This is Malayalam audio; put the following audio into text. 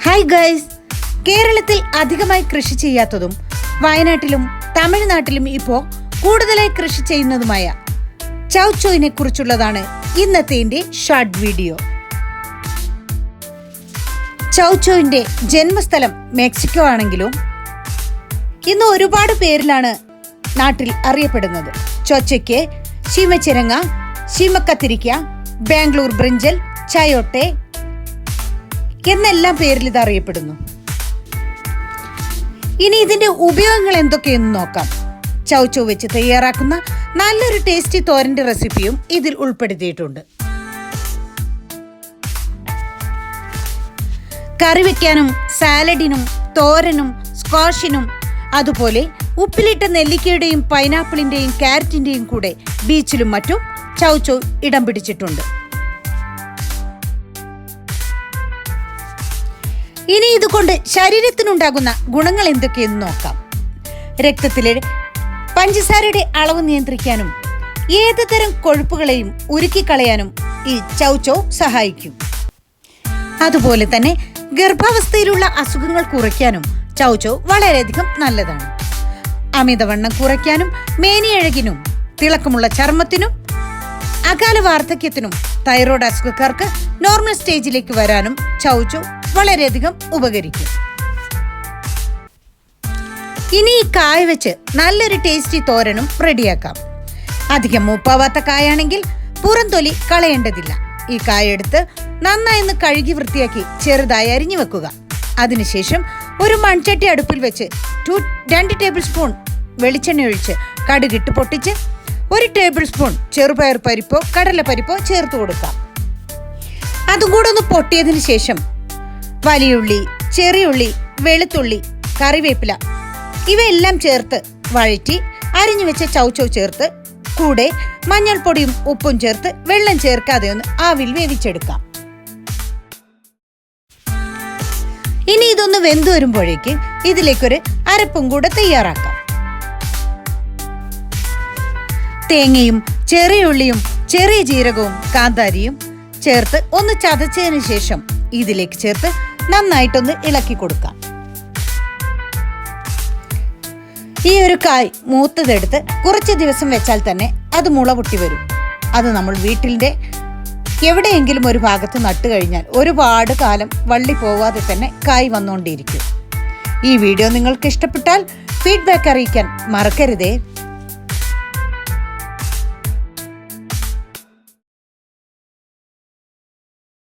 ഹായ് ഗൈസ് കേരളത്തിൽ അധികമായി കൃഷി ചെയ്യാത്തതും വയനാട്ടിലും തമിഴ്നാട്ടിലും ഇപ്പോൾ കൂടുതലായി കൃഷി ചെയ്യുന്നതുമായ ചൗച്ചോയിനെ കുറിച്ചുള്ളതാണ് ഇന്നത്തെ എന്റെ ഷോർട്ട് വീഡിയോ ചൗച്ചോയിന്റെ ജന്മസ്ഥലം മെക്സിക്കോ ആണെങ്കിലും ഇന്ന് ഒരുപാട് പേരിലാണ് നാട്ടിൽ അറിയപ്പെടുന്നത്. ചൊച്ചയ്ക്ക് ശീമച്ചിരങ്ങ ശീമക്കത്തിരിക്ക ബാംഗ്ലൂർ ബ്രിഞ്ചൽ ചയോട്ടെ എന്നെല്ലാം പേരിൽ ഇത് അറിയപ്പെടുന്നു. ഇനി ഇതിന്റെ ഉപയോഗങ്ങൾ എന്തൊക്കെയെന്ന് നോക്കാം. ചൗച്ചോ വെച്ച് തയ്യാറാക്കുന്ന നല്ലൊരു ടേസ്റ്റി തോരന്റെ റെസിപ്പിയും ഇതിൽ ഉൾപ്പെടുത്തിയിട്ടുണ്ട്. കറി വെക്കാനും സാലഡിനും തോരനും സ്ക്വാഷിനും അതുപോലെ ഉപ്പിലിട്ട നെല്ലിക്കയുടെയും പൈനാപ്പിളിന്റെയും ക്യാരറ്റിന്റെയും കൂടെ ബീച്ചിലും മറ്റും ചൗച്ചോ ഇടം പിടിച്ചിട്ടുണ്ട്. ഇനി ഇതുകൊണ്ട് ശരീരത്തിനുണ്ടാകുന്ന ഗുണങ്ങൾ എന്തൊക്കെയെന്ന് നോക്കാം. രക്തത്തിലെ പഞ്ചസാരയുടെ അളവ് നിയന്ത്രിക്കാനും ഏത് തരം കൊഴുപ്പുകളെയും ഉരുക്കിക്കളയാനും ഈ ചൗച്ചോ സഹായിക്കും. അതുപോലെ തന്നെ ഗർഭാവസ്ഥയിലുള്ള അസുഖങ്ങൾ കുറയ്ക്കാനും ചൗച്ചോ വളരെയധികം നല്ലതാണ്. അമിതവണ്ണം കുറയ്ക്കാനും മേനിയഴകിനും തിളക്കമുള്ള ചർമ്മത്തിനും അകാല വാർദ്ധക്യത്തിനും തൈറോയ്ഡ് അസുഖക്കാർക്ക് നോർമൽ സ്റ്റേജിലേക്ക് വരാനും ചൗച്ചോ വളരെയധികം ഉപകരിക്കും. ഇനി ഈ കായ വെച്ച് നല്ലൊരു ടേസ്റ്റി തോരനും റെഡിയാക്കാം അധികം മൂപ്പാവാത്ത കായാണെങ്കിൽ പുറംതൊലി കളയേണ്ടതില്ല. ഈ കായ എടുത്ത് നന്നായി ഒന്ന് കഴുകി വൃത്തിയാക്കി ചെറുതായി അരിഞ്ഞു വെക്കുക. അതിനുശേഷം ഒരു മൺചട്ടി അടുപ്പിൽ വെച്ച് ടു രണ്ട് ടേബിൾ സ്പൂൺ വെളിച്ചെണ്ണ ഒഴിച്ച് കടുകിട്ട് പൊട്ടിച്ച് ഒരു ടേബിൾ സ്പൂൺ ചെറുപയർ പരിപ്പോ കടലപ്പരിപ്പോ ചേർത്ത് കൊടുക്കാം. അതും കൂടെ ഒന്ന് പൊട്ടിയതിന് ശേഷം വലിയുള്ളി ചെറിയുള്ളി വെളുത്തുള്ളി കറിവേപ്പില. ഇവയെല്ലാം ചേർത്ത് വഴറ്റി അരിഞ്ഞു വെച്ച ചൗച്ചൗ ചേർത്ത് കൂടെ മഞ്ഞൾപ്പൊടിയും ഉപ്പും ചേർത്ത് വെള്ളം ചേർക്കാതെ ഒന്ന് ആവിൽ വേവിച്ചെടുക്കാം. ഇനി ഇതൊന്ന് വെന്തു വരുമ്പോഴേക്ക് ഇതിലേക്കൊരു അരപ്പും കൂടെ തയ്യാറാക്കാം. തേങ്ങയും ചെറിയ ഉള്ളിയും ചെറിയ ജീരകവും കാന്താരിയും ചേർത്ത് ഒന്ന് ചതച്ചതിന് ശേഷം ഇതിലേക്ക് ചേർത്ത് നന്നായിട്ടൊന്ന് ഇളക്കി കൊടുക്കാം. ഈ ഒരു കായ് മൂത്തതെടുത്ത് കുറച്ച് ദിവസം വെച്ചാൽ തന്നെ അത് മുള പൊട്ടി വരും. അത് നമ്മൾ വീട്ടിന്റെ എവിടെയെങ്കിലും ഒരു ഭാഗത്ത് നട്ടു കഴിഞ്ഞാൽ ഒരുപാട് കാലം വള്ളി പോവാതെ തന്നെ കായ് വന്നുകൊണ്ടിരിക്കും ഈ വീഡിയോ നിങ്ങൾക്ക് ഇഷ്ടപ്പെട്ടാൽ ഫീഡ്ബാക്ക് അറിയിക്കാൻ മറക്കരുതേ.